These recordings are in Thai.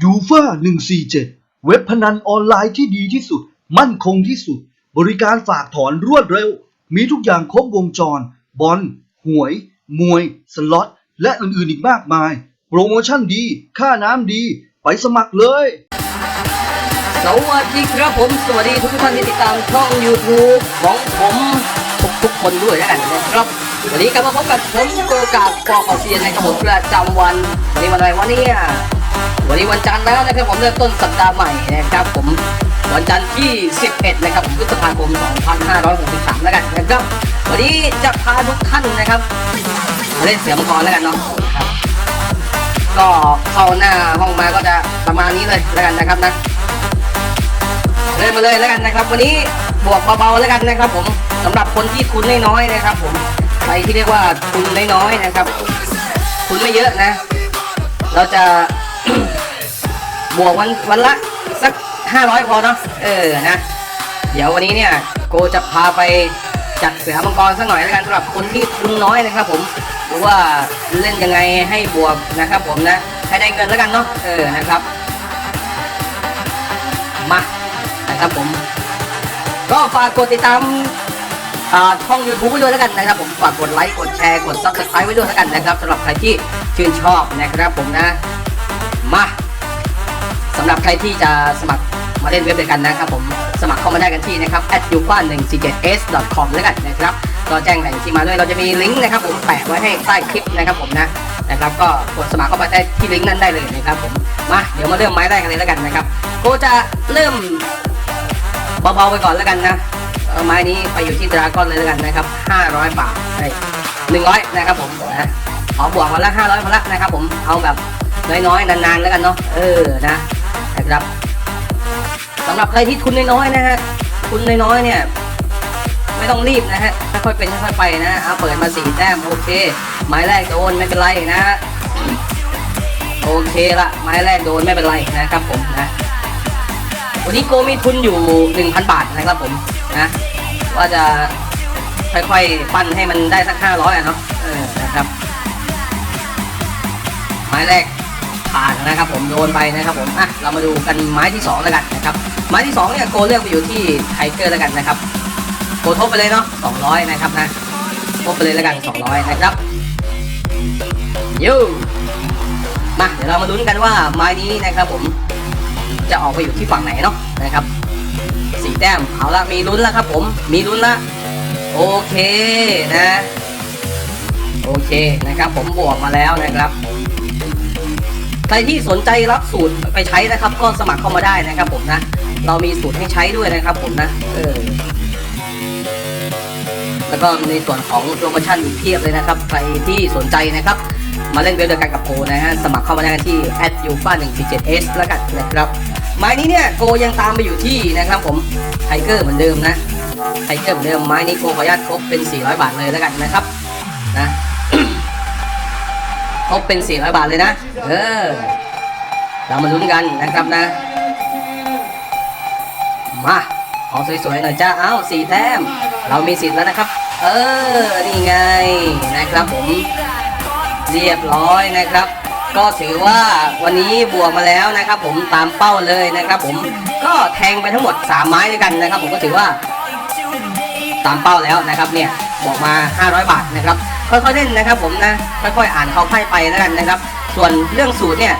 ยูฟ่า147 เว็บพนันออนไลน์ที่ดีที่สุด มั่นคงที่สุด บริการฝากถอนรวดเร็ว มีทุกอย่างครบวงจร บอล หวย มวย สล็อต และอื่นๆอีกมากมาย โปรโมชั่นดี ค่าน้ำดี ไปสมัครเลย สวัสดีครับผม สวัสดีทุกท่านที่ติดตามช่อง YouTube ของผมทุกทุกคนด้วยแล้วกันนะครับ วันนี้กลับมาพบกับผมโกกาฟอร์คอเซียนในกระผมประจำวันวันนี้วันอะไรวันนี้ วันนี้วันจันทร์แล้วนะครับผมเริ่มต้นสัปดาห์ใหม่นะครับผมวันจันทร์ที่ 11 นะครับพฤษภาคม 2563 แล้วกันนะครับวันนี้จะพาทุกท่านนะครับมาเล่นเสือมังกรแล้วกันเนาะก็เข้าหน้าห้องมาก็จะประมาณนี้เลยแล้วกันนะครับนะเริ่มมาเลยแล้วกันนะครับ วันนี้บวกเบาๆแล้วกันนะครับ ผมสำหรับคนที่ทุนน้อยๆนะครับ ผมใครที่เรียกว่าทุนน้อยๆนะครับทุนไม่เยอะนะ เราจะ บวกวันวันละสักห้าร้อยพอเนาะเออนะ เดี๋ยววันนี้เนี่ยโกจะพาไปจัดเสือมังกรสักหน่อยแล้วกันสำหรับคนที่ทุนน้อยนะครับผมหรือว่าเล่นยังไงให้บวกนะครับผมนะให้ได้เงินแล้วกันเนาะเออนะครับมานะครับผม ก็ฝากกดติดตามอ่าช่อง YouTube ไว้ด้วยแล้วกันนะครับ ผมฝากกดไลค์กดแชร์กด Subscribe ไว้ด้วยแล้วกันนะครับสำหรับใครที่ชื่นชอบนะครับผมนะมาำหรับใครที่จะสมัครมาเล่นเว็บเดียวกันนะครับผมสมัครเข้ามาได้กันที่นะครับ at u f a 1 4 7 s com แล้วกันนะครับก็แจ้งแหล่งที่มาด้วยเราจะมีลิงก์นะครับผมแปะไว้ให้ใต้คลิปนะครับผมนะนะครับก็กดสมัครเข้ามาได้ที่ลิงก์นั้นได้เลยนะครับผมมาเดี๋ยวมาเริ่มไม้แรกกันเลยแล้วกันนะครับโกจะเริ่มเบาๆไปก่อนแล้วกันนะไม้นี้ไปอยู่ที่ดราก้อนเลยแล้วกันนะครับ 500 บาทใช่100นะครับผมนะขอบวกมาละ500พอละนะครับผมเอาแบบน้อยๆนานๆแล้วกันเนาะเออนะ นะครับสำหรับใครที่ทุนน้อยๆนะฮะทุนน้อยๆเนี่ย ไม่ต้องรีบนะฮะค่อยๆเป็นค่อยๆไปนะเอาเปิดมาสี่แต้มโอเคไม้แรกโดนไม่เป็นไรนะฮะโอเคละไม้แรกโดนไม่เป็นไรนะครับผมนะวันนี้โกมีทุนอยู่ 1,000 บาทนะครับผมนะว่าจะค่อยๆปั้นให้มันได้สัก 500อะเนาะเออนะครับไม้แรก ผ่านนะครับผมโดนไปนะครับผมอะเรามาดูกันไม้ที่2แล้วกันนะครับไม้ที่2เนี่ยโกเลือกไปอยู่ที่ไทเกอร์แล้วกันนะครับโกทบไปเลยเนาะ200 นะครับนะทบไปเลยแล้วกัน 200 นะครับยูมาเดี๋ยวเรามาลุ้นกันว่าไม้นี้นะครับผมจะออกไปอยู่ที่ฝั่งไหนเนาะนะครับสีแต้มเอาละมีลุ้นแล้วครับผมมีลุ้นละโอเคนะ โอเคนะครับผมบวกมาแล้วนะครับ รที่สนใจรับสูตรไปใช้นะครับ ก็สมัครเข้ามาได้นะครับ ผมนะ เรามีสูตรให้ใช้ด้วยนะครับ ผมนะ เออ แล้วก็ในส่วนของโปรโมชั่นอีกเพียบเลยนะครับ ใครที่สนใจนะครับ มาเล่นเว็บเดียวกันกับโกนะฮะ สมัครเข้ามาได้ที่ u f a 1 4 7 s แล้วกันนะครับ ไม้นี้เนี่ยโกยังตามไปอยู่ที่นะครับ ผมไทเกอร์เหมือนเดิมนะไทเกอร์เหมือนเดิมไม้นี้โกขออนุญาตครบเป็น 400 บาทเลยแล้วกันนะครับ นะ บเป็น 400 บาทเลยนะ เออ เรามาลุ้นกันนะครับนะ มาขอสวยๆหน่อยจ้า เอ้าสี่แต้ม เรามีสิทธิ์แล้วนะครับ เออ นี่ไงนะครับผม เรียบร้อยนะครับ ก็ถือว่าวันนี้บวกมาแล้วนะครับ ผมตามเป้าเลยนะครับ ผม ก็แทงไปทั้งหมด 3 ไม้ด้วยกันนะครับ ผมก็ถือว่า ตามเป้าแล้วนะครับเนี่ย บอกมา 500 บาทนะครับค่อยๆเล่นนะครับ ผมนะค่อยๆอ่านเขาไพ่ไปแล้วกันนะครับ ส่วนเรื่องสูตรเนี่ย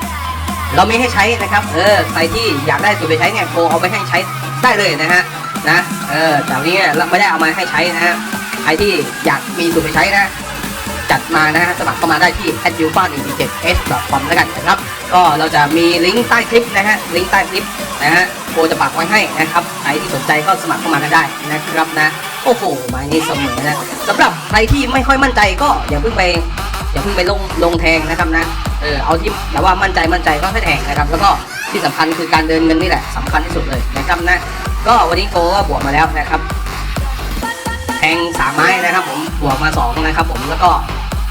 เราไม่ให้ใช้นะครับ เออใครที่อยากได้สูตรไปใช้เนี่ยโกเอาไปให้ใช้ได้เลยนะฮะนะเออแต่วันนี้เราไม่ได้เอามาให้ใช้นะฮะใครที่อยากมีสูตรไปใช้นะจัดมานะฮะสมัครเข้ามาได้ที่ a d u f a 1 7 s com แล้วกันนะครับ ก็เราจะมีลิงก์ใต้คลิปนะฮะลิงก์ใต้คลิปนะฮะโกจะปักไว้ให้นะครับใครที่สนใจก็สมัครเข้ามากันได้นะครับนะ โอ้โหหมายนี้เสมอนะสำหรับใครที่ไม่ค่อยมั่นใจก็อย่าเพิ่งไปอย่าเพิ่งไปลงลงแทงนะครับนะเออเอาที่แต่ว่ามั่นใจมั่นใจก็ให้แทงนะครับ แล้วก็ที่สำคัญคือการเดินเงินนี่แหละสำคัญที่สุดเลยนะครับนะก็วันนี้โกก็บวกมาแล้วนะครับ แทงสามไม้นะครับ ผมบวกมาสองนะครับ ผมแล้วก็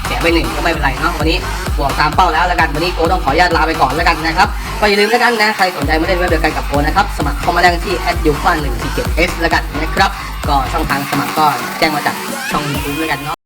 เสียไปหนึ่งก็ไม่เป็นไรเนาะวันนี้บวกตามเป้าแล้วแล้วกันวันนี้โกต้องขออนุญาตลาไปก่อนแล้วกันนะครับก็อย่าลืมแล้วกันนะใครสนใจมาเล่นเว็บเดียวกันกับโกนะครับสมัครเข้ามาได้ที่ a d u f a 1 4 7 s แล้วกันนะครับ ก็ช่องทางสมัครก็แจ้งมาจากช่อง YouTube ด้วยกันเนาะ